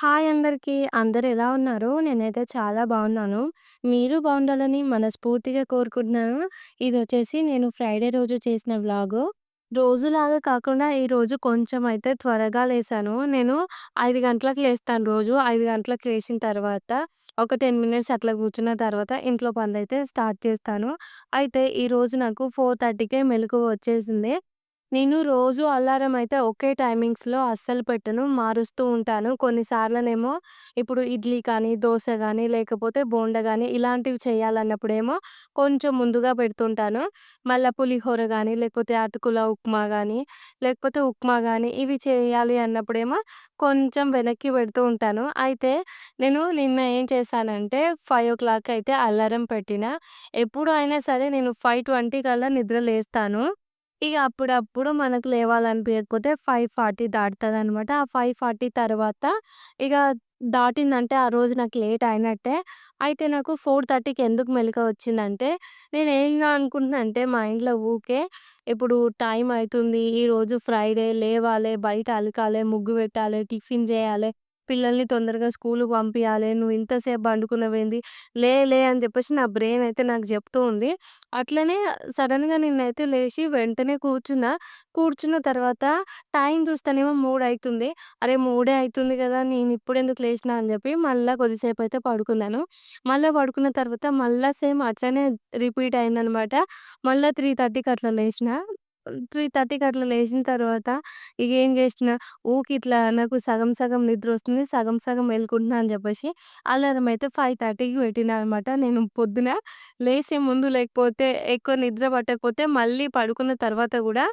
Hi అందరికీ. అందరు ఎలా ఉన్నారు? నేనైతే చాలా బాగున్నాను. మీరు బాగుండాలని మనస్ఫూర్తిగా కోరుకుంటున్నాను. ఇదొచ్చేసి నేను ఫ్రైడే రోజు చేసిన వ్లాగు. రోజులాగా కాకుండా ఈరోజు కొంచెం అయితే త్వరగా లేసాను. నేను 5 గంటలకు లేస్తాను రోజు. 5 గంటలకు లేచిన తర్వాత ఒక 10 మినిట్స్ అట్లా కూర్చున్న తర్వాత ఇంట్లో పనులైతే స్టార్ట్ చేస్తాను. అయితే ఈరోజు నాకు 4:30కే మెలకువ వచ్చేసింది. నేను రోజు అలారం అయితే ఒకే టైమింగ్స్‌లో అస్సలు పెట్టను. మారుస్తూ ఉంటాను. కొన్నిసార్లనేమో ఇప్పుడు ఇడ్లీ కానీ, దోస కానీ లేకపోతే బోండా గానీ ఇలాంటివి చేయాలన్నప్పుడేమో కొంచెం ముందుగా పెడుతుంటాను. మళ్ళా పులిహోర గానీ, లేకపోతే అటుకుల ఉప్మా గానీ, లేకపోతే ఉప్మా గానీ ఇవి చేయాలి అన్నప్పుడేమో కొంచెం వెనక్కి పెడుతూ ఉంటాను. అయితే నేను నిన్న ఏం చేశానంటే 5:00 అయితే అలారం పెట్టినా. ఎప్పుడు అయినా సరే నేను 5:20 కల్లా నిద్ర లేస్తాను. ఇక అప్పుడప్పుడు మనకు లేవాలనిపించకపోతే ఫైవ్ ఫార్టీ దాటుతుంది అనమాట ఆ 5:40 తర్వాత ఇక దాటిందంటే ఆ రోజు నాకు లేట్ అయినట్టే. అయితే నాకు 4:30కి ఎందుకు మెలుక వచ్చిందంటే నేను ఏం అనుకుంటున్నా అంటే మా ఇంట్లో ఊకే ఇప్పుడు టైం అవుతుంది ఈరోజు ఫ్రైడే లేవాలి బయట అలకాలే, ముగ్గు పెట్టాలి టిఫిన్ చేయాలి పిల్లల్ని తొందరగా స్కూల్కి పంపించాలి నువ్వు ఇంతసేపు పండుకున్నావేంది? లే లే అని చెప్పేసి నా బ్రెయిన్ అయితే నాకు చెప్తూ ఉంది. అట్లనే సడన్గా నిన్నైతే లేచి వెంటనే కూర్చున్నా. కూర్చున్న తర్వాత టైం చూస్తేనేమో మూడు అవుతుంది అరే! మూడే అవుతుంది కదా! నేను ఇప్పుడెందుకు లేచినా అని చెప్పి మళ్ళీ కొద్దిసేపు అయితే పడుకున్నాను. మళ్ళీ పడుకున్న తర్వాత మళ్ళీ సేమ్ అట్లనే రిపీట్ అయిందనమాట. మళ్ళీ త్రీ థర్టీకి అట్లా లేచినా. 3:30కి అట్లా లేచిన తర్వాత ఇక ఏం చేసినా ఊకి ఇట్లా నాకు సగం సగం నిద్ర వస్తుంది సగం సగం వెళ్ళుకుంటున్నా అని చెప్పేసి అలారం అయితే 5:30కి పెట్టినా అనమాట. నేను పొద్దున లేసే ముందు లేకపోతే ఎక్కువ నిద్ర పట్టకపోతే మళ్ళీ పడుకున్న తర్వాత కూడా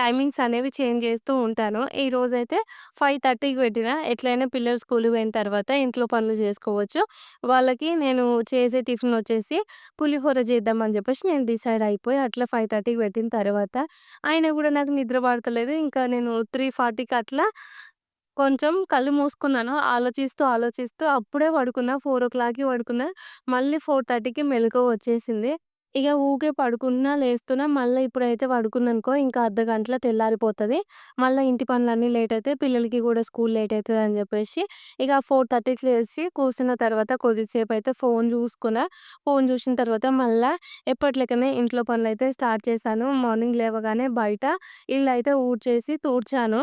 టైమింగ్స్ అనేవి చేంజ్ చేస్తూ ఉంటాను. ఈరోజు అయితే ఫైవ్ థర్టీకి పెట్టిన ఎట్లైనా పిల్లలు స్కూల్కి పోయిన తర్వాత ఇంట్లో పనులు చేసుకోవచ్చు. వాళ్ళకి నేను చేసే టిఫిన్ వచ్చేసి పులిహోర చేద్దామని చెప్పేసి నేను డిసైడ్ అయిపోయి అట్లా 5:30కి పెట్టిన తర్వాత అయినా కూడా నాకు నిద్ర పడతలేదు. ఇంకా నేను 3:40కి అట్లా కొంచెం కళ్ళు మూసుకున్నాను. ఆలోచిస్తూ, ఆలోచిస్తూ అప్పుడే పడుకున్నా. 4:00కి పడుకున్నా. మళ్ళీ ఫోర్ థర్టీకి మెలకువ వచ్చేసింది. ఇక ఊకే పడుకున్నా, లేస్తున్నా. మళ్ళీ ఇప్పుడైతే పడుకుందనుకో ఇంకా అర్ధ గంటలో తెల్లారిపోతుంది మళ్ళీ ఇంటి పనులన్నీ లేట్ అవుతాయి పిల్లలకి కూడా స్కూల్ లేట్ అవుతుంది అని చెప్పేసి ఇక ఫోర్ థర్టీకి లేచి కూర్చున్న తర్వాత కొద్దిసేపు అయితే ఫోన్ చూసుకున్నా. ఫోన్ చూసిన తర్వాత మళ్ళీ ఎప్పటిలకనే ఇంట్లో ఇంట్లో పనులైతే స్టార్ట్ చేశాను. మార్నింగ్ లేవగానే బయట ఇల్లు అయితే ఊడ్చేసి, తూడ్చాను.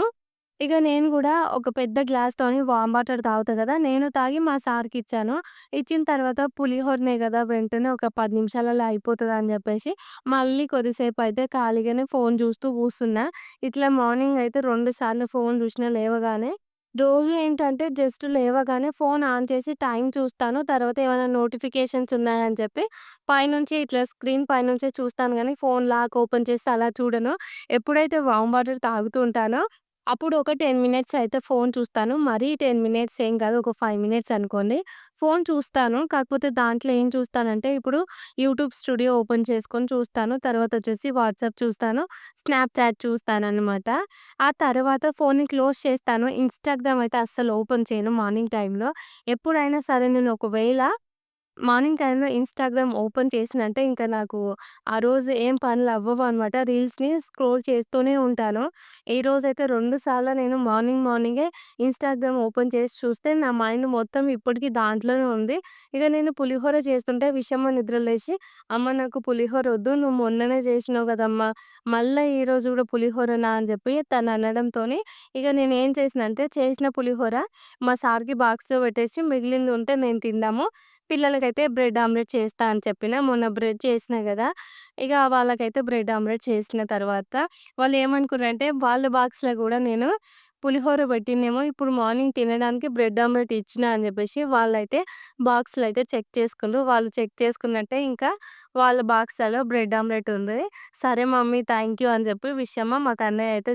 ఇక నేను కూడా ఒక పెద్ద గ్లాస్‌తోని వామ్ వాటర్ తాగుతా కదా నేను తాగి మా సార్కి ఇచ్చాను ఇచ్చిన తర్వాత పులిహోరనే కదా వెంటనే ఒక 10 నిమిషాలలో అయిపోతుందని చెప్పేసి మళ్ళీ కొద్దిసేపు అయితే ఖాళీగానే ఫోన్ చూస్తూ కూసున్నా. ఇట్లా మార్నింగ్ అయితే 2 సార్లు ఫోన్ చూసినా లేవగానే. రోజు ఏంటంటే జస్ట్ లేవగానే ఫోన్ ఆన్ చేసి టైం చూస్తాను. తర్వాత ఏమైనా నోటిఫికేషన్స్ ఉన్నాయని చెప్పి పైనుంచి ఇట్లా స్క్రీన్ పైనుంచే చూస్తాను గానీ ఫోన్ లాక్ ఓపెన్ చేసి అలా చూడను. ఎప్పుడైతే వామ్ వాటర్ తాగుతూ ఉంటానో అప్పుడు ఒక 10 మినిట్స్ అయితే ఫోన్ చూస్తాను. మరీ 10 మినిట్స్ ఏం కాదు. ఒక ఫైవ్ మినిట్స్ అనుకోండి. ఫోన్ చూస్తాను. కాకపోతే దాంట్లో ఏం చూస్తానంటే ఇప్పుడు యూట్యూబ్ స్టూడియో ఓపెన్ చేసుకొని చూస్తాను. తర్వాత వచ్చేసి వాట్సాప్ చూస్తాను. స్నాప్‌చాట్ చూస్తాను అనమాట ఆ తర్వాత ఫోన్ని క్లోజ్ చేస్తాను. ఇన్‌స్టాగ్రామ్ అయితే అస్సలు ఓపెన్ చేయను మార్నింగ్ టైంలో. ఎప్పుడైనా సరే నేను ఒకవేళ మార్నింగ్ టైంలో ఇన్‌స్టాగ్రామ్ ఓపెన్ చేసినంటే ఇంక నాకు ఆ రోజు ఏం పనులు అవ్వవనమాట. రీల్స్‌ని స్క్రోల్ చేస్తూనే ఉంటాను. ఈరోజైతే 2 సార్లు నేను మార్నింగ్ మార్నింగే ఇన్‌స్టాగ్రామ్ ఓపెన్ చేసి చూస్తే నా మైండ్ మొత్తం ఇప్పటికి దాంట్లోనే ఉంది. ఇక నేను పులిహోర చేస్తుంటే విషమ్మ నిద్ర లేచి "అమ్మ నాకు పులిహోర వద్దు. నువ్వు మొన్ననే చేసినావు కదమ్మా! మళ్ళా ఈరోజు కూడా పులిహోరనా" అని చెప్పి తను నేను ఏం నేనేం చేసినంటే చేసిన పులిహోర మా సార్‌కి బాక్స్‌లో పెట్టేసి మిగిలింది ఉంటే నేను తిందాము. పిల్లలకైతే బ్రెడ్ ఆమ్లెట్ చేస్తా అని చెప్పిన. మొన్న బ్రెడ్ చేసినా కదా ఇక వాళ్ళకైతే బ్రెడ్ ఆమ్లెట్ చేసిన తర్వాత వాళ్ళు ఏమనుకున్నారంటే వాళ్ళ బాక్స్‌లో కూడా నేను పులిహోర పెట్టిందేమో ఇప్పుడు మార్నింగ్ తినడానికి బ్రెడ్ ఆమ్లెట్ ఇచ్చినా అని చెప్పేసి వాళ్ళైతే బాక్స్‌లో అయితే చెక్ చేసుకున్నారు వాళ్ళు చెక్ చేసుకున్నట్టే ఇంకా వాళ్ళ బాక్స్‌లలో బ్రెడ్ ఆమ్లెట్ ఉంది. సరే మమ్మీ థ్యాంక్ యూ అని చెప్పి విషయమ్మ మాకు అన్నయ్య అయితే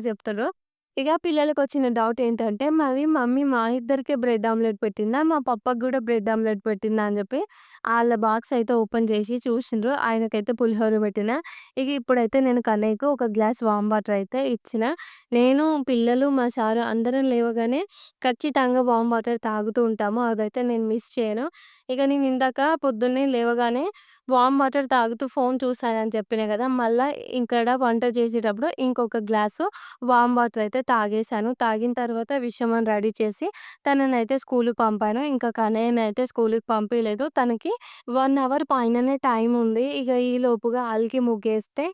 ఇక పిల్లలకు వచ్చిన డౌట్ ఏంటంటే మరి మమ్మీ మా ఇద్దరికే బ్రెడ్ ఆమ్లెట్ పెట్టిందా? మా పప్పకి కూడా బ్రెడ్ ఆమ్లెట్ పెట్టిందా? అని చెప్పి వాళ్ళ బాక్స్ అయితే ఓపెన్ చేసి చూసిండ్రు. ఆయనకైతే పులిహోర పెట్టిన ఇక ఇప్పుడైతే నేను కన్నయ్యకు ఒక గ్లాస్ వామ్ వాటర్ అయితే ఇచ్చిన. నేను, పిల్లలు, మా సారు అందరం లేవగానే ఖచ్చితంగా వామ్ వాటర్ తాగుతూ ఉంటాము. అదైతే నేను మిస్ చేయను. ఇక నేను ఇందాక పొద్దున్నే లేవగానే వామ్ వాటర్ తాగుతూ ఫోను చూసానని చెప్పిన కదా మళ్ళీ ఇక్కడ వంట చేసేటప్పుడు ఇంకొక గ్లాసు వామ్ వాటర్ అయితే తాగేసాను. తాగిన తర్వాత విషమని రెడీ చేసి తననైతే స్కూల్కి పంపాను. ఇంకా కనేనైతే స్కూల్కి పంపించలేదు తనకి వన్ అవర్ పైననే టైం ఉంది. ఇక ఈ లోపుగా అలికి ముగ్గేస్తే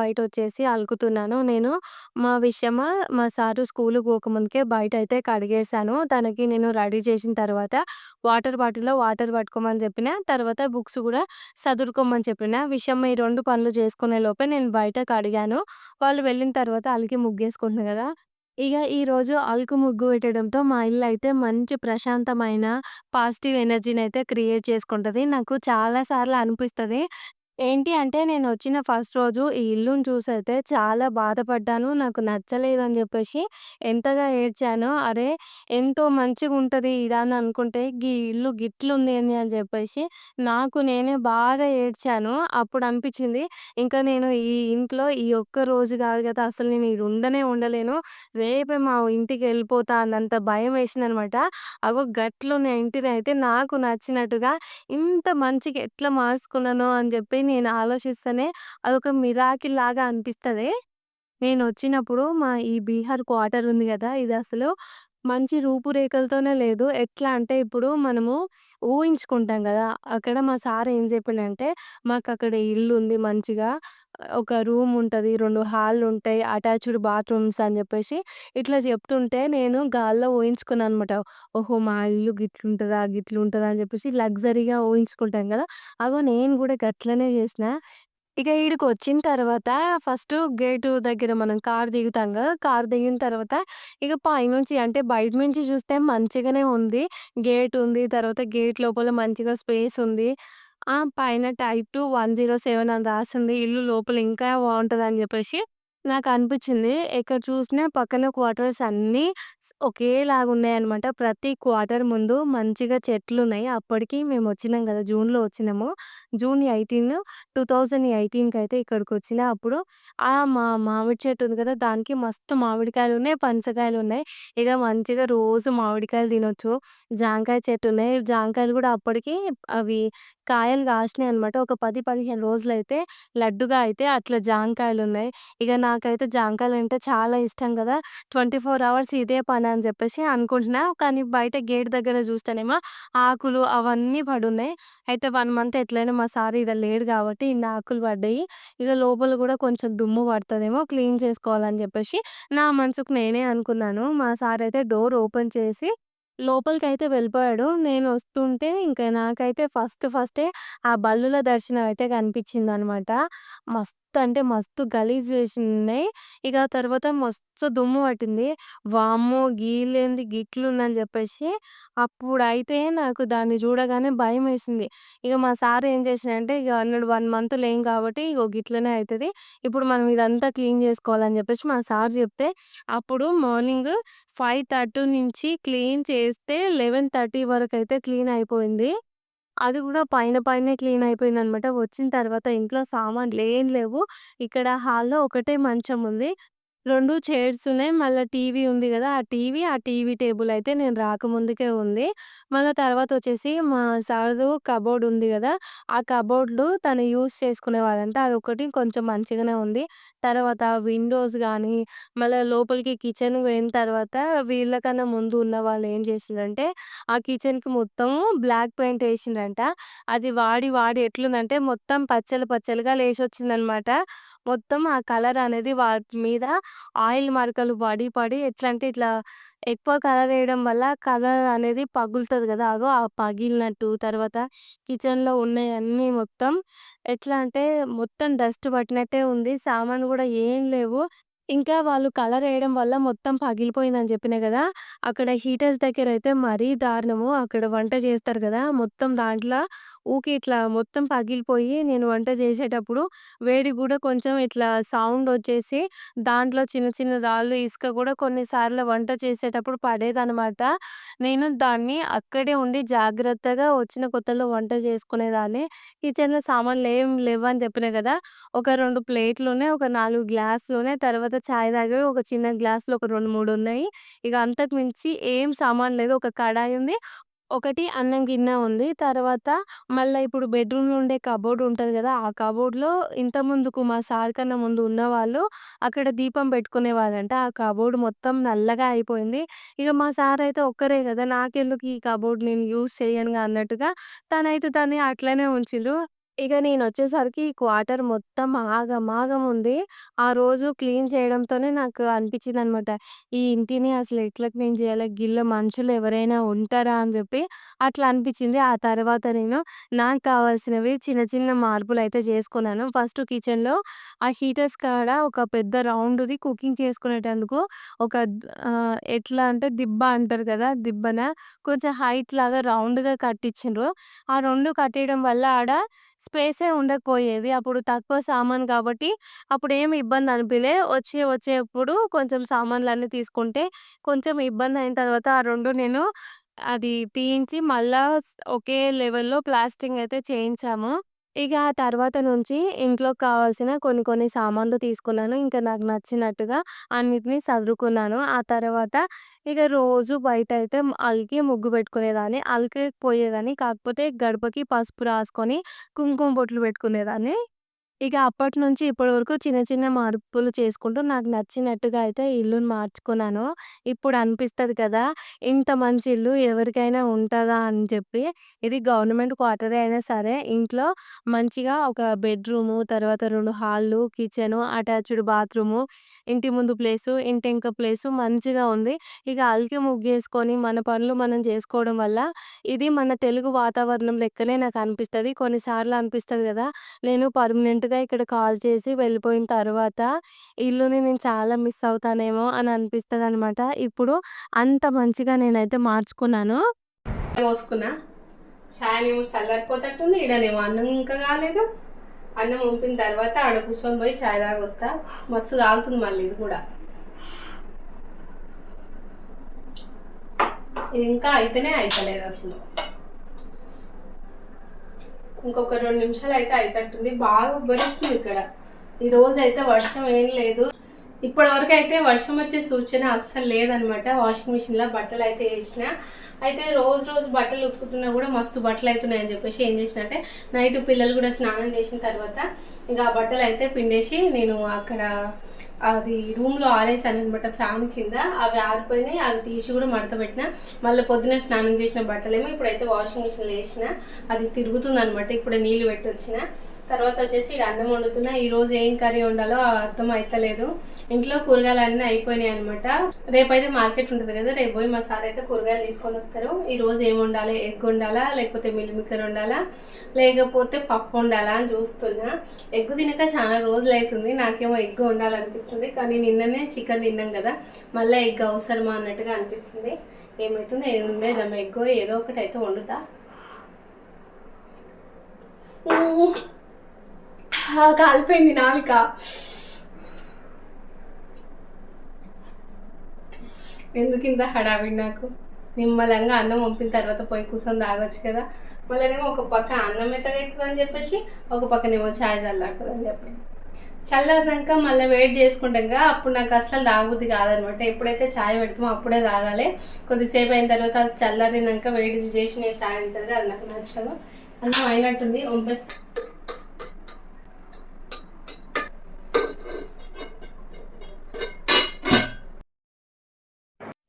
బయట వచ్చేసి అలుకుతున్నాను. నేను మా విషమ మా సారు స్కూల్కి పోకముందుకే బయట అయితే కడిగేసాను. తనకి నేను రెడీ చేసిన తర్వాత వాటర్ బాటిల్‌లో వాటర్ పట్టుకోమని చెప్పిన. తర్వాత బుక్స్ కూడా సదురుకోమని చెప్పిన. విషయం ఈ రెండు పనులు చేసుకునే లోపే నేను బయటకు అడిగాను వాళ్ళు వెళ్ళిన తర్వాత అలికి ముగ్గేసుకుంటున్నా కదా ఇక ఈరోజు అలుకు ముగ్గు పెట్టడంతో మా ఇల్లు అయితే మంచి ప్రశాంతమైన పాజిటివ్ ఎనర్జీని అయితే క్రియేట్ చేసుకుంటుంది నాకు చాలా సార్లు ఏంటి అంటే నేనొచ్చిన ఫస్ట్ రోజు ఈ ఇల్లుని చూసైతే చాలా బాధపడ్డాను. నాకు నచ్చలేదని చెప్పేసి ఎంతగా ఏడ్చానో, అరే! ఎంతో మంచిగుంటది ఈడ అని అనుకుంటే గీ ఇల్లు గిట్లుందేంది అని చెప్పేసి నాకు నేనే బాగా ఏడ్చాను. అప్పుడు అనిపించింది ఇంకా నేను ఈ ఇంట్లో ఈ ఒక్క రోజు గాదు గదా! అసలు నేను ఈడ ఉండనే ఉండలేను. రేపే మా ఇంటికెళ్ళిపోతా అన్నంత భయమేసిందనమాట. అగో గట్లున్న ఇంటినైతే నాకు నచ్చినట్టుగా ఇంత మంచిగా ఎట్లా మార్చుకున్నానో అని జెప్పి నేను ఆలోచిస్తేనే అదొక మిరాకిల్ లాగా అనిపిస్తుంది నేను వచ్చినప్పుడు మా ఈ బీహార్ క్వార్టర్ ఉంది కదా ఇది అసలు మంచి రూపురేఖలతోనే లేదు. ఎట్లా అంటే ఇప్పుడు మనము ఊహించుకుంటాం కదా అక్కడ మా సార్ ఏం చెప్పండంటే మాకు అక్కడ ఇల్లు ఉంది మంచిగా. ఒక రూమ్ ఉంటుంది రెండు హాల్లు ఉంటాయి అటాచ్డ్ బాత్రూమ్స్" అని చెప్పేసి ఇట్లా చెప్తుంటే నేను గాల్లో ఊహించుకున్నాను అనమాట. ఓహో! మా ఇల్లు గిట్లు ఉంటుందా అని చెప్పేసి లగ్జరీగా ఊహించుకుంటాం కదా అగో నేను కూడా గట్లనే చేసిన ఇక ఈడికొచ్చిన తర్వాత ఫస్ట్ గేటు దగ్గర మనం కార్ దిగుతాం కదా కార్ దిగిన తర్వాత ఇక పైనుంచి అంటే బయట నుంచి చూస్తే మంచిగానే ఉంది. గేట్ ఉంది తర్వాత గేట్ లోపల మంచిగా స్పేస్ ఉంది ఆ! పైన టైప్ 2 107 అని రాసుంది. ఇల్లు లోపల ఇంకా బావుంటదని జెప్పేసి నాకు అనిపించింది ఎక్కడ చూసినా పక్కన క్వార్టర్స్ అన్నీ స్ అన్నమాట ప్రతి క్వార్టర్ ముందు మంచిగా చెట్లున్నాయి. అప్పటికి మేమొచ్చినాం కదా జూన్‌లో వచ్చినాము. జూన్ 18, 2018కైతే ఇక్కడికొచ్చినా. అప్పుడు ఆ మా మామిడి చెట్టు ఉంది కదా దానికి మస్తు మామిడికాయలున్నాయి, పనసకాయలున్నాయి. ఇక మంచిగా రోజు మామిడికాయలు తినొచ్చు. జాంకాయ చెట్టున్నాయి. జాంకాయలు గూడా అప్పటికి అవి కాయలు కాసినాయనమాట. ఒక 10, 15 రోజులైతే లడ్డుగా అయితే అట్లా జాంకాయలున్నాయి. ఇక నాకైతే జాంకాయలు అంటే చాలా ఇష్టం కదా ట్వంటీ ఫోర్ అవర్స్ ఇదే పని అని చెప్పేసి అనుకుంటున్నా. కానీ బయట గేట్ దగ్గర చూస్తేనేమో ఆకులు అవన్నీ పడున్నాయి. అయితే వన్ మంత్ ఎట్లైనా మా సార్ ఈడ లేడు కాబట్టి ఇన్ని ఆకులు పడ్డాయి. ఇక లోపల కూడా కొంచెం దుమ్ము పడతదేమో క్లీన్ చేసుకోవాలని చెప్పేసి నా మనసుకు నేనే అనుకున్నాను. మా సార్ అయితే డోర్ ఓపెన్ చేసి లోపలికైతే వెళ్ళిపోయాడు. నేను వస్తుంటే ఇంకా నాకైతే ఫస్ట్ ఫస్టే ఆ బల్లుల దర్శనం అయితే కనిపించిందనమాట. మస్తు అంటే మస్తు గలీజ్ చేసినాయి ఇక తర్వాత మస్తు దుమ్ము పట్టింది. వామ్మో! గీలేంది గిట్లుందని చెప్పేసి అప్పుడైతే నాకు దాన్ని చూడగానే భయం వేసింది ఇక మా సార్ ఏం చేసిండంటే ఇక అన్నాడు వన్ మంత్ లేం కాబట్టి ఇగో గిట్లనే అవుతుంది ఇప్పుడు మనం ఇదంతా క్లీన్ చేసుకోవాలని చెప్పేసి మా సార్ చెప్తే అప్పుడు మార్నింగ్ 5:30 నుంచి క్లీన్ చేసి చేస్తే 11:30 వరకైతే క్లీన్ అయిపోయింది. అది కూడా పైన పైనే క్లీన్ అయిపోయింది అనమాట వచ్చిన తర్వాత ఇంట్లో సామాన్లు ఏం లేవు. ఇక్కడ హాల్‌లో ఒకటే మంచం ఉంది. రెండు చైర్స్ ఉన్నాయి. మళ్ళా టీవీ ఉంది కదా ఆ టీవీ, ఆ టీవీ టేబుల్ అయితే నేను రాకముందుకే ఉంది. మళ్ళీ తర్వాత వచ్చేసి మా సార్‌దు కబోర్డ్ ఉంది కదా ఆ కబోర్డ్‌లు తను యూజ్ చేసుకునేవాడంట. అదొకటి కొంచెం మంచిగానే ఉంది. తర్వాత విండోస్ కానీ మళ్ళీ లోపలికి కిచెన్ పోయిన తర్వాత వీళ్ళకన్నా ముందు ఉన్న వాళ్ళు ఏం చేసిండ్రంటే, ఆ కిచెన్‌కి మొత్తం బ్లాక్ పెయింట్ వేసిండ్రంట అది వాడి వాడి ఎట్లుందంటే మొత్తం పచ్చలు పచ్చలుగా లేచి వచ్చిందనమాట మొత్తం ఆ కలర్ అనేది వాటి మీద ఆయిల్ మరకలు పడి పడి ఎట్లా అంటే ఇట్లా ఎక్కువ కలర్ వేయడం వల్ల కలర్ అనేది పగులుతుంది కదా అగో ఆ పగిలినట్టు, తర్వాత కిచెన్‌లో ఉన్నవన్నీ మొత్తం ఎట్లా అంటే మొత్తం డస్ట్ పట్టినట్టే ఉంది. సామాను కూడా ఏం లేవు. ఇంకా వాళ్ళు కలర్ వేయడం వల్ల మొత్తం పగిలిపోయిందని చెప్పిన కదా అక్కడ హీటర్స్ దగ్గర అయితే మరీ దారుణము. అక్కడ వంట చేస్తారు కదా మొత్తం దాంట్లో ఊకి ఇట్లా మొత్తం పగిలిపోయి నేను వంట చేసేటప్పుడు వేడి కూడా కొంచెం ఇట్లా సౌండ్ వచ్చేసి దాంట్లో చిన్న చిన్న రాళ్ళు, ఇసుక కూడా కొన్నిసార్లు వంట చేసేటప్పుడు పడేదనమాట. నేను దాన్ని అక్కడే ఉండి జాగ్రత్తగా వచ్చిన కొత్తలో వంట చేసుకునేదాన్ని. కిచెన్‌లో సామాన్లు ఏమి లేవు అని చెప్పిన కదా ఒక రెండు ప్లేట్లోనే ఒక నాలుగు గ్లాసులోనే తర్వాత చాయ్ తాగేవి ఒక చిన్న గ్లాస్లో ఒక 2, 3 ఉన్నాయి. ఇక అంతకు మించి ఏం సామాను లేదు. ఒక కడాయి ఉంది. ఒకటి అన్నం గిన్నె ఉంది. తర్వాత మళ్ళా ఇప్పుడు బెడ్‌రూమ్‌లో ఉండే కబోర్డ్ ఉంటది గదా! ఆ కబోర్డ్‌లో ఇంత ముందుకు మా సార్ కన్నా ముందు ఉన్నవాళ్ళు అక్కడ దీపం పెట్టుకునేవారంట. ఆ కబోర్డ్ మొత్తం నల్లగా అయిపోయింది. ఇక మా సార్ అయితే ఒక్కరే గదా! నాకెందుకు ఈ కబోర్డ్ నేను యూజ్ చేయనుగా అన్నట్టుగా తనైతే దాన్ని అట్లనే ఉంచిండ్రు. ఇక నేనొచ్చేసరికి ఈ క్వార్టర్ మొత్తం ఆగమాగం ఉంది. ఆ రోజు క్లీన్ చేయడంతోనే నాకు అనిపించిందనమాట. ఈ ఇంటిని అసలు ఎట్లా క్లీన్ చేయాలి? గిల్ల మనుషులు ఎవరైనా ఉంటారా? అని జెప్పి అట్లా అనిపించింది. ఆ తర్వాత నేను నాకు కావాల్సినవి చిన్న చిన్న మార్పులైతే చేసుకున్నాను. ఫస్ట్ కిచెన్‌లో ఆ హీటర్స్ కాడ ఒక పెద్ద రౌండ్‌ది కుకింగ్ చేసుకునేటందుకు ఒక ఆహ్, ఎట్లా అంటే దిబ్బ అంటారు కదా! దిబ్బన కొంచెం హైట్ లాగా రౌండ్‌గా కట్టించిండ్రు. ఆ 2 కట్టేయడం వల్ల ఆడ స్పేసే ఉండకపోయేది. అప్పుడు తక్కువ సామాను కాబట్టి అప్పుడేమి ఇబ్బంది అనిపియలే. వచ్చే వచ్చేప్పుడు కొంచెం సామాన్లన్నీ తీసుకుంటే కొంచెం ఇబ్బందయిన తర్వాత ఆ 2 నేను అది తీయించి మళ్ళా స్ ఒకే లెవెల్‌లో ప్లాస్టింగ్ అయితే చేయించాము. ఇక ఆ తర్వాత నుంచి ఇంట్లోకి కావాల్సిన కొన్ని కొన్ని సామాన్లు తీసుకున్నాను. ఇంకా నాకు నచ్చినట్టుగా అన్నిటిని సర్దుకున్నాను. ఆ తర్వాత ఇక రోజు బయటయితే అలికి ముగ్గు పెట్టుకునేదాన్ని. అలికకపోయేదాన్ని. కాకపోతే గడపకి పసుపు రాసుకొని కుంకుమ బొట్లు పెట్టుకునేదాన్ని. ఇక అప్పటినుంచి ఇప్పటి వరకు చిన్న చిన్న మార్పులు చేసుకుంటూ నాకు నచ్చినట్టుగా అయితే ఇల్లుని మార్చుకున్నాను. ఇప్పుడు అనిపిస్తది కదా! ఇంత మంచి ఇల్లు ఎవరికైనా ఉంటదా అని చెప్పి. ఇది గవర్నమెంట్ క్వార్టరే అయినా సరే ఇంట్లో మంచిగా ఒక బెడ్‌రూము, తర్వాత 2 హాల్లు, కిచెను, అటాచ్డ్ బాత్రూము, ఇంటి ముందు ప్లేసు, ఇంటెనక ప్లేసు మంచిగా ఉంది. ఇక అలికి ముగ్గేసుకొని మన పనులు మనం చేసుకోవడం వల్ల ఇది మన తెలుగు వాతావరణం లెక్కనే నాకు అనిపిస్తది. కొన్నిసార్లు అనిపిస్తది కదా నేను పర్మనెంట్‌గా ఇక్కడ కాల్ చేసి వెళ్ళిపోయిన తర్వాత ఇల్లుని నేను చాలా మిస్ అవుతానేమో అని అనిపిస్తుంది అనమాట ఇప్పుడు అంత మంచిగా నేనైతే మార్చుకున్నాను. మోసుకున్నా. చాయనేమో చల్లారిపోతట్టుంది ఈడనేమో అన్నం ఇంకా కాలేదు. అన్నం ఉంపిన తర్వాత ఆడ కూర్చొని పోయి చాయ్ తాగొస్తా. మస్తు కాలుతుంది మళ్ళీ ఇది కూడా. ఇది ఇంకా అయితేనే అయిపోలేదు అసలు. ఇంకొక రెండు నిమిషాలు అయితే అయితట్టుంది. బాగా ఉబ్బరిస్తుంది ఇక్కడ. ఈ రోజు అయితే వర్షం ఏం లేదు. ఇప్పటి వరకు అయితే వర్షం వచ్చే సూచన అస్సలు లేదనమాట. వాషింగ్ మిషన్లో బట్టలు అయితే వేసిన. అయితే రోజు రోజు బట్టలు ఉతుకుతున్నా కూడా మస్తు బట్టలు అవుతున్నాయని చెప్పేసి ఏం చేసిన అంటే నైట్ పిల్లలు కూడా స్నానం చేసిన తర్వాత ఇంకా ఆ బట్టలు అయితే పిండేసి నేను అక్కడ అది రూమ్లో ఆరేసాను అనమాట ఫ్యాన్ కింద. అవి ఆరిపోయినాయి అవి తీసి కూడా మడత పెట్టిన. మళ్ళీ పొద్దున స్నానం చేసిన బట్టలేమో ఇప్పుడైతే వాషింగ్ మిషన్ వేసిన అది తిరుగుతుంది అనమాట ఇప్పుడే నీళ్ళు పెట్టి వచ్చిన తర్వాత వచ్చేసి ఇక్కడ అన్నం వండుతున్నా. ఈ రోజు ఏం కర్రీ వండాలో అర్థం అవుతలేదు ఇంట్లో కూరగాయలు అన్నీ అయిపోయినాయి అనమాట రేపైతే మార్కెట్ ఉంటుంది కదా రేపు పోయి మా సార్ అయితే కూరగాయలు తీసుకొని వస్తారు. ఈ రోజు ఏం వండాలి? ఎగ్ వండాలా? లేకపోతే మిల్లిమిక్కర్ వండాలా? లేకపోతే పప్పు వండాలా అని చూస్తున్నా. ఎగ్ తినక చాలా రోజులు అవుతుంది. నాకేమో ఎగ్ వండాలనిపిస్తుంది. కానీ నిన్ననే చికెన్ తిన్నాం కదా మళ్ళీ ఎగ్ అవసరమా అన్నట్టుగా అనిపిస్తుంది. ఏమవుతుంది ఏం ఉండేదమ్మా ఎగ్గో ఏదో ఒకటి అయితే వండుతా. కాలిపోయింది నాలుక. ఎందుకు ఇంత హడావిడి నాకు? నిమ్మలంగా అన్నం పంపిన తర్వాత పోయి కూర్చొని తాగొచ్చు కదా. మళ్ళీనేమో ఒక పక్క అన్నం మెత్తగవుతుంది అని చెప్పేసి ఒక పక్కనేమో ఛాయ్ చల్లాడుతుంది అని చెప్పి. చల్లారినాక మళ్ళీ వెయిట్ చేసుకుంటాం కదా అప్పుడు నాకు అస్సలు తాగుద్ది కాదనమాట. ఎప్పుడైతే ఛాయ్ పెడతామో అప్పుడే తాగాలి. కొద్దిసేపు అయిన తర్వాత అది చల్లారినాక వెయిట్ చేసిన ఛాయ్ ఉంటుంది అది నాకు నచ్చదు. అన్నం అయినట్టుంది వంపేస్తా.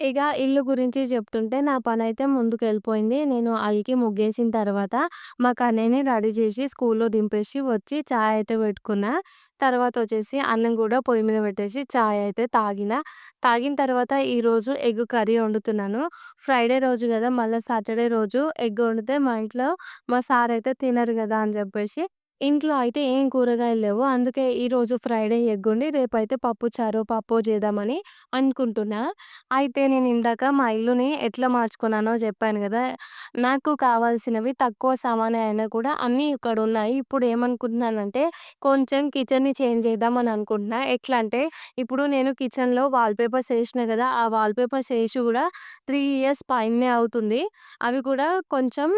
ఇక ఇల్లు గురించి చెప్తుంటే నా పనైతే ముందుకెళ్ళిపోయింది. నేను అలికి ముగ్గేసిన తర్వాత మా కన్నయ్యని రెడీ చేసి స్కూల్‌లో దింపేసి వచ్చి చాయ్ అయితే పెట్టుకున్నా. తర్వాత వచ్చేసి అన్నం కూడా పొయ్యి మీద పెట్టేసి చాయ్ అయితే తాగిన. తాగిన తర్వాత ఈరోజు ఎగ్ కర్రీ వండుతున్నాను. ఫ్రైడే రోజు కదా! మళ్ళీ సాటర్డే రోజు ఎగ్ వండితే మా ఇంట్లో మా సార్ అయితే తినరు కదా! అని చెప్పేసి ఇంట్లో అయితే ఏం కూరగాయలు లేవు. అందుకే ఈరోజు ఫ్రైడే ఎగ్ రేపైతే పప్పు చారు పప్పు చేద్దామని అనుకుంటున్నా. అయితే నేను ఇందాక మా ఇల్లుని ఎట్లా మార్చుకున్నానో చెప్పాను కదా నాకు కావాల్సినవి తక్కువ సామాన్ అయినా కూడా అన్నీ ఇక్కడున్నాయి. ఇప్పుడు ఏమనుకుంటున్నానంటే కొంచెం కిచెన్‌ని చేంజ్ చేద్దామని అనుకుంటున్నా. ఎట్లా అంటే ఇప్పుడు నేను కిచెన్‌లో వాల్ పేపర్స్ కదా ఆ వాల్ పేపర్స్ ఏసి గూడా 3 ఇయర్స్ పైనే అవుతుంది. అవి కూడా కొంచెం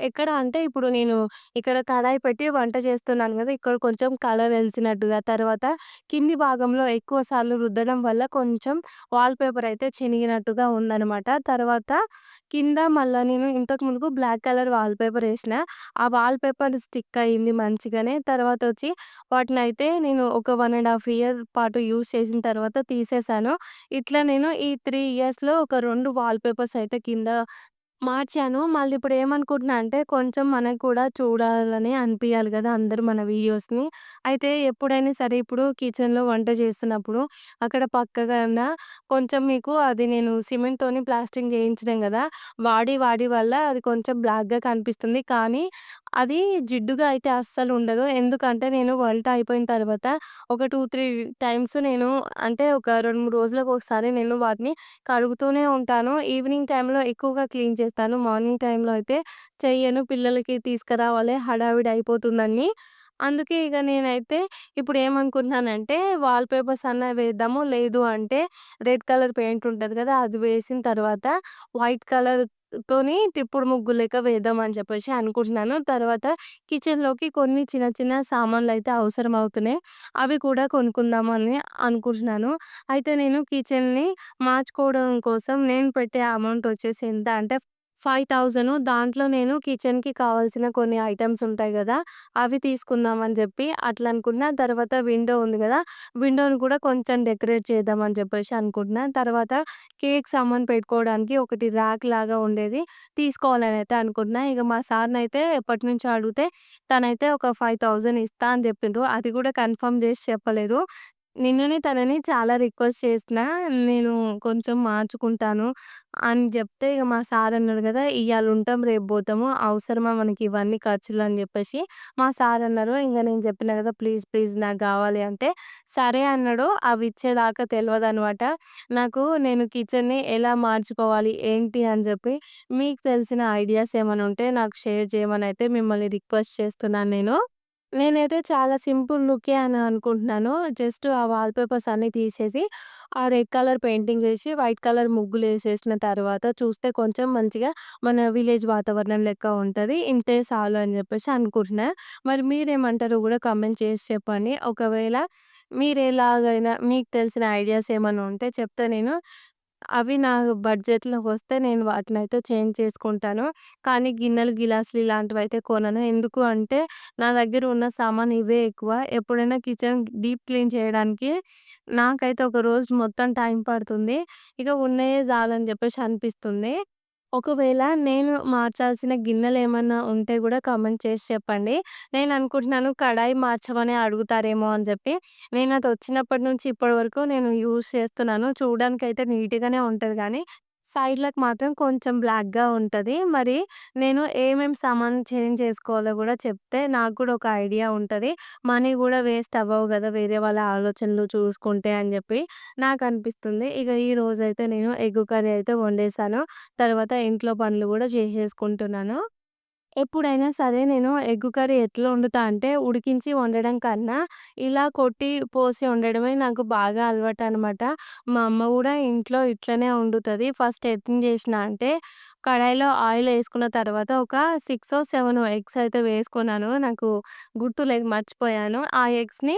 ఎక్కడ అంటే ఇప్పుడు నేను ఇక్కడ కడాయి పెట్టి వంట చేస్తున్నాను కదా ఇక్కడ కొంచెం కలర్ ఎలిసినట్టుగా, తర్వాత కింది భాగంలో ఎక్కువ సార్లు రుద్దడం వల్ల కొంచెం వాల్ పేపర్ అయితే చినిగినట్టుగా ఉందనమాట. తర్వాత కింద మళ్ళా నేను ఇంతకు ముందు బ్లాక్ కలర్ వాల్ పేపర్ ఏసిన. ఆ వాల్ పేపర్ స్టిక్ అయింది మంచిగానే. తర్వాత వచ్చి వాటిని వాటినైతే నేను ఒక 1 ½ ఇయర్ పాటు యూజ్ చేసిన తర్వాత తీసేసాను. ఇట్లా నేను ఈ 3 ఇయర్స్‌లో ఒక 2 వాల్ పేపర్స్ అయితే కింద మార్చాను. మళ్ళీ ఇప్పుడు ఏమనుకుంటున్నా అంటే కొంచెం మనకు కూడా చూడాలని అనిపియాలి గదా! అందరూ మన వీడియోస్‌ని. అయితే ఎప్పుడైనా సరే ఇప్పుడు కిచెన్‌లో వంట చేస్తున్నప్పుడు అక్కడ పక్కన కొంచెం మీకు అది నేను సిమెంట్‌తోని ప్లాస్టింగ్ చేయించినాం గదా! వాడి వాడి వల్ల అది కొంచెం బ్లాక్‌గా కనిపిస్తుంది. కానీ అది జిడ్డుగా అయితే అస్సలు ఉండదు. ఎందుకంటే నేను వంట అయిపోయిన తర్వాత ఒక 2, 3 టైమ్స్ నేను అంటే ఒక 2, 3 రోజులకు ఒకసారి నేను వాటిని కడుగుతూనే ఉంటాను. ఈవినింగ్ టైంలో ఎక్కువగా క్లీన్ చేస్తాను. మార్నింగ్ టైంలో అయితే చెయ్యను. పిల్లలకి తీసుకురావాలి హడావిడి అయిపోతుందని. అందుకే ఇక నేనైతే ఇప్పుడు ఏమనుకుంటున్నానంటే వాల్ పేపర్స్ అన్నా వేద్దాము. లేదు అంటే రెడ్ కలర్ పెయింట్ ఉంటది కదా అది వేసిన తర్వాత వైట్ కలర్ తోని తిప్పుడు ముగ్గు లెక్క వేద్దాం అని చెప్పేసి అనుకుంటున్నాను. తర్వాత కిచెన్‌లోకి కొన్ని చిన్న చిన్న సామాన్లయితే అవసరం అవుతున్నాయి. అవి కూడా కొనుక్కుందామని అనుకుంటున్నాను. అయితే నేను కిచెన్‌ని మార్చుకోవడం కోసం నేను పెట్టే అమౌంట్ వచ్చేసి ఎంత అంటే 5000 దాంట్లో నేను కిచెన్‌కి కావాల్సిన కొన్ని ఐటమ్స్ ఉంటాయి కదా అవి తీసుకుందాం అని చెప్పి అట్లా అనుకున్నా. తర్వాత విండో ఉంది కదా విండోని కూడా కొంచెం డెకరేట్ చేద్దాం అని చెప్పేసి అనుకుంటున్నా. తర్వాత కేక్ సామాన్ పెట్టుకోవడానికి ఒకటి ర్యాక్ లాగా ఉండేది తీసుకోవాలని అయితే అనుకుంటున్నా. ఇక మా సార్‌నయితే ఎప్పటినుంచో అడిగితే తనైతే ఒక 5000 ఇస్తా అని చెప్పిండ్రు అది కూడా కన్ఫర్మ్ చేసి చెప్పలేదు. నిన్ననే తనని చాలా రిక్వెస్ట్ చేసినా, నేను కొంచెం మార్చుకుంటాను అని జెప్తే ఇగ మా సార్ అన్నాడు గదా! ఇవాళ ఉంటాం రేపు బోతాము. అవసరమా మనకి ఇవన్నీ ఖర్చులు అని జెప్పేసి మా సార్ అన్నారు. ఇంగ నేను జెప్పినా గదా! ప్లీజ్ ప్లీజ్ నాకు గావాలి అంటే సరే అన్నాడు. అవి ఇచ్చేదాకా తెలవదనమాట. నాకు నేను కిచెన్‌ని ఎలా మార్చుకోవాలి, ఏంటి అని జెప్పి మీకు తెలిసిన ఐడియాస్ ఏమైనా ఉంటే నాకు షేర్ చేయమని అయితే మిమ్మల్ని రిక్వెస్ట్ చేస్తున్నాను నేను. నేనైతే చాలా సింపుల్ లుకే అని అనుకుంటున్నాను. జస్ట్ ఆ వాల్ పేపర్స్ అన్నీ తీసేసి, ఆ రెడ్ కలర్ పెయింటింగ్ వేసి వైట్ కలర్ ముగ్గులేసేసిన తర్వాత చూస్తే కొంచెం మంచిగా మన విలేజ్ వాతావరణం లెక్క ఉంటది. ఇంతే సాలు అని జెప్పేసి అనుకుంటున్నా. మరి మీరేమంటారో గూడా కామెంట్ చేసి చెప్పండి. ఒకవేళ మీరెలాగైనా మీకు తెలిసిన ఐడియాస్ ఏమన్నా ఉంటే చెప్తే నేను అవి నా బడ్జెట్‌లోకొస్తే నేను వాటినైతే చేంజ్ చేసుకుంటాను. కానీ గిన్నెలు, గిలాసులు ఇలాంటివైతే కొనను. ఎందుకు అంటే నా దగ్గర ఉన్న సామాను ఇవే ఎక్కువ. ఎప్పుడైనా కిచెన్ డీప్ క్లీన్ చేయడానికి నాకైతే ఒక రోజు మొత్తం టైం పడుతుంది. ఇక ఉన్నయే చాలని చెప్పేసి అనిపిస్తుంది. ఒకవేళ నేను మార్చాల్సిన గిన్నెలేమన్నా ఉంటే గూడా కామెంట్ చేసి చెప్పండి. నేననుకుంటున్నాను కడాయి మార్చమని అడుగుతారేమో అని జెప్పి. అది వచ్చినప్పటి నుంచి ఇప్పటి వరకు నేను యూజ్ చేస్తున్నాను. చూడడానికైతే నీట్‌గానే ఉంటది గానీ, సైడ్లకు మాత్రం కొంచెం బ్లాక్‌గా ఉంటది. మరి నేను ఏమేం సామాను చేంజ్ చేసుకోవాలో గూడా చెప్తే నాకు గూడా ఒక ఐడియా ఉంటది. మనీ గూడా వేస్ట్ అవ్వవు గదా! వేరే వాళ్ళ ఆలోచనలు చూసుకుంటే అని జెప్పి నాకనిపిస్తుంది. ఈ ఈరోజైతే నేను ఎగ్ కర్రీ అయితే వండేసాను. తర్వాత ఇంట్లో పనులు గూడా చేసేసుకుంటున్నాను. ఎప్పుడైనా సరే నేను ఎగ్ కర్రీ ఎట్లా వండుతా అంటే ఉడికించి వండడం కన్నా ఇలా కొట్టి పోసి వండడమే నాకు బాగా అలవాటు అనమాట మా అమ్మ కూడా ఇంట్లో ఇట్లనే వండుతుంది ఫస్ట్ ఎట్లా చేసినా అంటే కడాయిలో ఆయిల్ వేసుకున్న తర్వాత ఒక సిక్స్ ఓ సెవెన్ ఎగ్స్ అయితే వేసుకున్నాను. నాకు గుర్తులేదు మర్చిపోయాను. ఆ ఎగ్స్‌ని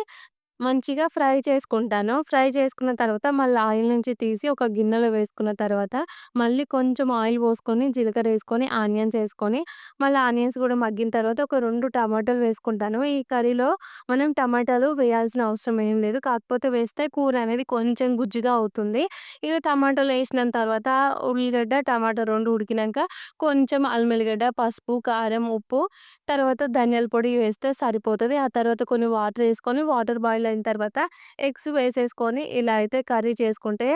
మంచిగా ఫ్రై చేసుకుంటాను. ఫ్రై చేసుకున్న తర్వాత మళ్ళీ ఆయిల్ నుంచి తీసి ఒక గిన్నెలో వేసుకున్న తర్వాత మళ్ళీ కొంచెం ఆయిల్ పోసుకొని, జీలకర్ర వేసుకొని ఆనియన్స్ వేసుకొని మళ్ళీ ఆనియన్స్ కూడా మగ్గిన తర్వాత ఒక 2 టమాటాలు వేసుకుంటాను. ఈ కర్రీలో మనం టమాటాలు వేయాల్సిన అవసరం ఏం లేదు. కాకపోతే వేస్తే కూర అనేది కొంచెం గుజ్జుగా అవుతుంది. ఇక టమాటాలు వేసిన తర్వాత ఉల్లిగడ్డ, టమాటా 2 ఉడికినాక కొంచెం అల్లం వెల్లిగడ్డ పసుపు, కారం, ఉప్పు, తర్వాత ధనియాల పొడి వేస్తే సరిపోతుంది ఆ తర్వాత కొన్ని వాటర్ వేసుకొని వాటర్ బాయిల్ అయిన తర్వాత ఎగ్స్ వేసేసుకొని ఇలా అయితే కర్రీ చేసుకుంటే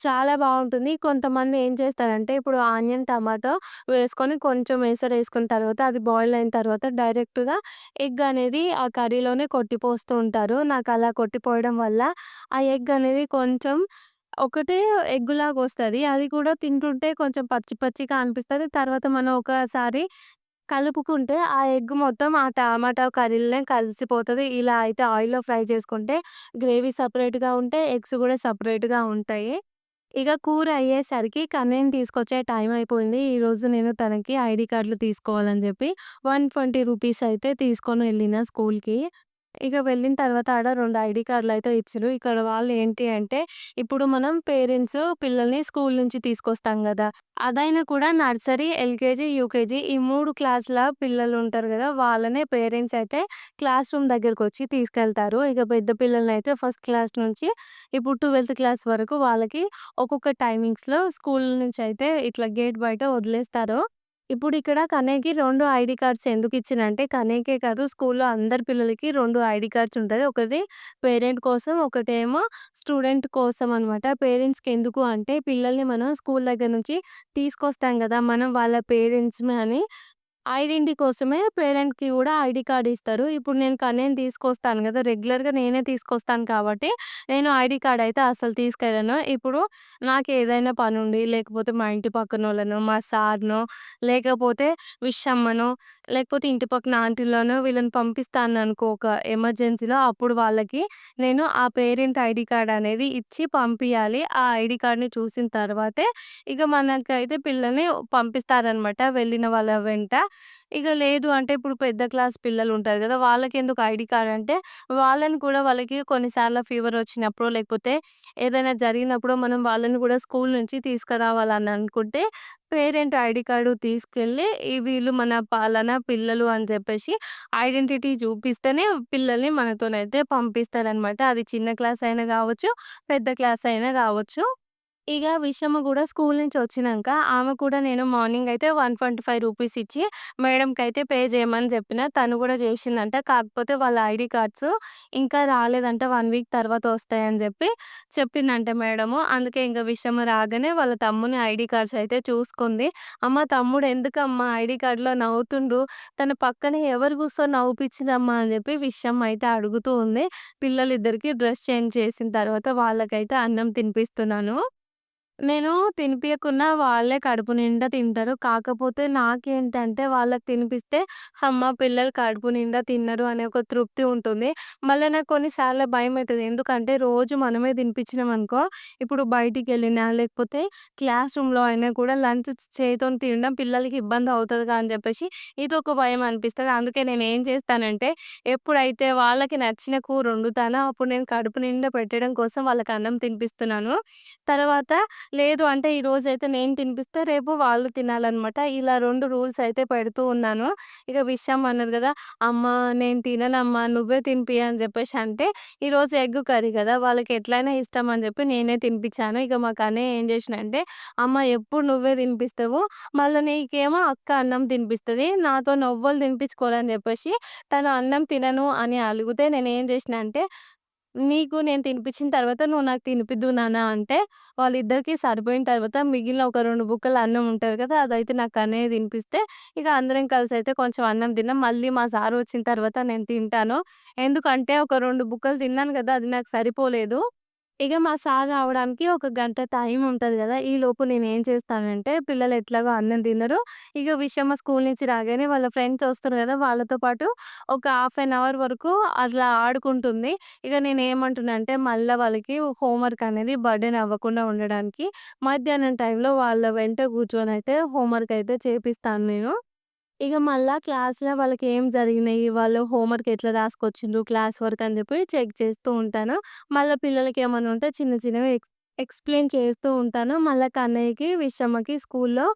చాలా బాగుంటుంది. కొంతమంది ఏం చేస్తారంటే ఇప్పుడు ఆనియన్, టమాటో వేసుకొని కొంచెం ఎసరేసుకున్న తర్వాత అది బాయిల్ అయిన తర్వాత డైరెక్ట్‌గా ఎగ్ అనేది ఆ కర్రీలోనే కొట్టిపోస్తూ ఉంటారు. నాకు అలా కొట్టిపోయడం వల్ల ఆ ఎగ్ అనేది కొంచెం ఒకటే ఎగ్గులాగా వస్తుంది. అది కూడా తింటుంటే కొంచెం పచ్చి పచ్చిగా అనిపిస్తుంది. తర్వాత మనం ఒకసారి కలుపుకుంటే ఆ ఎగ్ మొత్తం ఆ టమాటా కర్రీలోనే కలిసిపోతుంది ఇలా అయితే ఆయిల్‌లో ఫ్రై చేసుకుంటే గ్రేవీ సెపరేట్‌గా ఉంటే ఎగ్స్ కూడా సెపరేట్‌గా ఉంటాయి. ఇక కూర అయ్యేసరికి కన్నయ్యని తీసుకొచ్చే టైం అయిపోయింది. ఈరోజు నేను తనకి ఐడీ కార్డ్‌లు తీసుకోవాలని చెప్పి వన్ 120 రూపీస్ అయితే తీసుకొని వెళ్ళిన స్కూల్‌కి. ఇక వెళ్ళిన తర్వాత ఆడ రెండు ఐడి కార్డులు అయితే ఇచ్చారు ఇక్కడ వాళ్ళు ఏంటి అంటే, ఇప్పుడు మనం పేరెంట్స్ పిల్లల్ని స్కూల్ నుంచి తీసుకొస్తాం కదా అదైనా కూడా నర్సరీ, ఎల్‌కేజీ, యూకేజీ ఈ మూడు క్లాస్‌ల పిల్లలు ఉంటారు కదా వాళ్ళనే పేరెంట్స్ అయితే క్లాస్ రూమ్ దగ్గరకొచ్చి తీసుకెళ్తారు. ఇక పెద్ద పిల్లలనైతే ఫస్ట్ క్లాస్ నుంచి ఇప్పుడు 12థ్ క్లాస్ వరకు వాళ్ళకి ఒక్కొక్క టైమింగ్స్‌లో స్కూల్ నుంచి అయితే ఇట్లా గేట్ బయట వదిలేస్తారు. ఇప్పుడు ఇక్కడ కన్నయ్యకి 2 ఐడీ కార్డ్స్ ఎందుకు ఎందుకిచ్చినంటే, కన్నయ్యకే కాదు స్కూల్‌లో అందరి పిల్లలకి 2 ఐడీ కార్డ్స్ ఉంటుంది ఒకటి పేరెంట్ కోసం, ఒకటేమో స్టూడెంట్ కోసం అనమాట. పేరెంట్స్‌కి ఎందుకు అంటే, పిల్లల్ని మనం స్కూల్ దగ్గర నుంచి తీసుకొస్తాం కదా మనం వాళ్ళ పేరెంట్స్‌మే అని ఐడెంటిటీ కోసమే పేరెంట్‌కి గూడా ఐడీ కార్డ్ ఇస్తారు. ఇప్పుడు నేను నేను తీసుకొస్తాను గదా! రెగ్యులర్‌గా నేనే తీసుకొస్తాను కాబట్టి, నేను ఐడీ కార్డ్ అయితే అస్సలు తీసుకెళ్ళను. ఇప్పుడు నాకేదైనా పనుండి, లేకపోతే మా ఇంటి పక్కనోళ్ళనో, మా సార్‌నో, లేకపోతే విషమ్మనో, లేకపోతే ఇంటి పక్కన ఆంటీలోనో వీళ్ళని పంపిస్తాను అనుకో ఒక ఎమర్జెన్సీలో అప్పుడు వాళ్ళకి నేను ఆ పేరెంట్ ఐడి కార్డ్ అనేది ఇచ్చి పంపించాలి ఆ ఐడి కార్డ్‌ని చూసిన తర్వాతే ఇక మనకైతే పిల్లల్ని పంపిస్తారనమాట వెళ్ళిన వాళ్ళ వెంట. ఇక లేదు అంటే ఇప్పుడు పెద్ద క్లాస్ పిల్లలు ఉంటారు కదా వాళ్ళకి వాళ్ళకెందుకు ఐడీ కార్డ్ అంటే, వాళ్ళని కూడా వాళ్ళకి కొన్నిసార్లు ఫీవర్ వచ్చినప్పుడు లేకపోతే ఏదైనా జరిగినప్పుడో మనం వాళ్ళని కూడా స్కూల్ నుంచి తీసుకురావాలని అనుకుంటే, పేరెంట్ ఐడీ కార్డు తీసుకెళ్ళి ఈ వీళ్ళు మన పలానా పిల్లలు అని చెప్పేసి ఐడెంటిటీ చూపిస్తేనే పిల్లల్ని మనతోనైతే పంపిస్తారనమాట. అది చిన్న క్లాస్ అయినా కావచ్చు పెద్ద క్లాస్ అయినా కావచ్చు ఇక విషమ గూడా స్కూల్ నుంచి వచ్చినాక ఆమె కూడా నేను మార్నింగ్ అయితే 125 రూపీస్ ఇచ్చి మేడంకైతే పే చేయమని చెప్పిన. తను గూడా చేసిందంట. కాకపోతే వాళ్ళ ఐడీ కార్డ్స్ ఇంకా రాలేదంట. 1 వీక్ తర్వాత వస్తాయని జెప్పి చెప్పిందంట మేడము. అందుకే ఇంక విషమ రాగానే వాళ్ళ తమ్ముని ఐడీ కార్డ్స్ అయితే చూసుకుంది. అమ్మ తమ్ముడు ఎందుకమ్మా ఐడీ కార్డ్‌లో నవ్వుతుండు. తన పక్కన ఎవరు కూర్చో నవ్వుపిచ్చిరమ్మా అని జెప్పి విషమ అయితే అడుగుతూ ఉంది. పిల్లలిద్దరికీ డ్రెస్ చేంజ్ చేసిన తర్వాత వాళ్ళకైతే అన్నం తినిపిస్తున్నాను. నేను తినిపియకున్నా వాళ్ళే కడుపు నిండా తింటారు. కాకపోతే నాకేంటంటే వాళ్ళకి తినిపిస్తే అమ్మ పిల్లలు కడుపు నిండా తిన్నారు అనే ఒక తృప్తి ఉంటుంది. మళ్ళీ నాకు కొన్నిసార్లు భయమైతది. ఎందుకంటే రోజు మనమే తినిపించినామనుకో, ఇప్పుడు బయటికెళ్ళినా లేకపోతే క్లాస్ రూమ్‌లో అయినా కూడా లంచ్ చేతోని తినడం పిల్లలకి ఇబ్బంది అవుతదిగా అని చెప్పేసి ఇదొక భయం అనిపిస్తది. అందుకే నేనేం చేస్తానంటే, ఎప్పుడైతే వాళ్ళకి నచ్చిన కూర వండుతానో అప్పుడు నేను కడుపు నిండా పెట్టడం కోసం వాళ్ళకి అన్నం తినిపిస్తున్నాను. తర్వాత లేదు అంటే ఈరోజైతే నేను తినిపిస్తే రేపు వాళ్ళు తినాలనమాట. ఇలా రెండు రూల్స్ అయితే పెడుతూ ఉన్నాను. ఇక విషయం అన్నది కదా "అమ్మ నేను తిననమ్మా నువ్వే తినిపి అని చెప్పేసి అంటే, ఈరోజు ఎగ్ కర్రీ కదా వాళ్ళకి ఎట్లయినా ఇష్టం అని చెప్పి నేనే తినిపించాను ఇక మా కన్నయ్య ఏం చేసినంటే "అమ్మ ఎప్పుడు నువ్వే తినిపిస్తావు మళ్ళీ నీకేమో అక్క అన్నం తినిపిస్తుంది నాతో నవ్వులు తినిపించుకోవాలని చెప్పేసి తను అన్నం తినను అని అలిగితే నేను ఏం చేసిన అంటే, "నీకు నేను తినిపించిన తర్వాత నువ్వు నాకు తినిపిద్దు నాన్న" అంటే వాళ్ళిద్దరికీ సరిపోయిన తర్వాత మిగిలిన ఒక రెండు బుక్కలు అన్నం ఉంటుంది కదా! అదైతే నాకు అనేది తినిపిస్తే, ఇక అందరం కలిసి అయితే కొంచెం అన్నం తిన్నాం. మళ్ళీ మా సార్ వచ్చిన తర్వాత నేను తింటాను. ఎందుకంటే ఒక రెండు బుక్కలు తిన్నాను కదా అది నాకు సరిపోలేదు. ఇక మా సార్ రావడానికి ఒక గంట టైం ఉంటుంది కదా ఈ లోపు నేను ఏం చేస్తానంటే పిల్లలు ఎట్లాగో అన్నం తినరు. ఇక విషమ స్కూల్ నుంచి రాగానే వాళ్ళ ఫ్రెండ్స్ వస్తారు కదా వాళ్ళతో పాటు ఒక హాఫ్ అన్ అవర్ వరకు అట్లా ఆడుకుంటుంది. ఇక నేను ఏమంటున్నా అంటే మళ్ళీ వాళ్ళకి హోంవర్క్ అనేది బర్డెన్ అవ్వకుండా ఉండడానికి మధ్యాహ్నం టైంలో వాళ్ళ వెంట కూర్చొని అయితే హోంవర్క్ అయితే చేపిస్తాను నేను. ఇక మళ్ళా క్లాస్‌లో వాళ్ళకేం జరిగినాయి, వాళ్ళు హోంవర్క్ ఎట్లా రాసుకొచ్చిండ్రు, క్లాస్ వర్క్ అని చెప్పి చెక్ చేస్తూ ఉంటాను. మళ్ళా పిల్లలకేమన్నా ఉంటే చిన్న చిన్నవి ఎక్స్ ఎక్స్‌ప్లెయిన్ చేస్తూ ఉంటాను. మళ్ళా కన్నయ్యకి, విషమ్మకి స్కూల్‌లో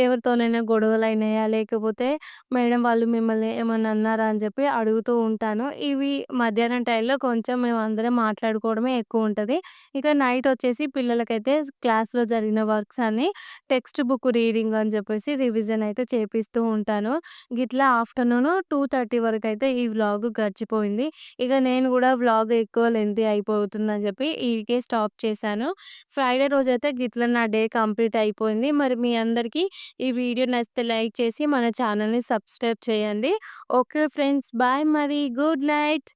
ఎవరితోనైనా గొడవలయినాయా, లేకపోతే మేడం వాళ్ళు మిమ్మల్ని ఏమన్నా అన్నారా అని చెప్పి అడుగుతూ ఉంటాను. ఇవి మధ్యాహ్నం టైంలో కొంచెం మేమందరం మాట్లాడుకోవడమే ఎక్కువుంటది. ఇక నైట్ వచ్చేసి పిల్లలకైతే క్లాస్‌లో జరిగిన వర్క్స్ అన్నీ టెక్స్ట్ బుక్ రీడింగ్ అని చెప్పేసి రివిజన్ అయితే చేపిస్తూ ఉంటాను. గిట్లా ఆఫ్టర్‌నూన్ 2:30 వరకైతే ఈ వ్లాగ్ గడిచిపోయింది. ఇక నేను కూడా వ్లాగ్ ఎక్కువ లెంతీ అయిపోతుందని చెప్పి ఈడికే స్టాప్ చేశాను. ఫ్రైడే రోజైతే గిట్ల నా డే కంప్లీట్ అయిపోయింది. మరి మీ అందరికీ ఈ వీడియో నచ్చితే లైక్ చేసి మన ఛానల్‌ని సబ్స్క్రైబ్ చేయండి. ఓకే ఫ్రెండ్స్ బాయ్ మరి. Good night.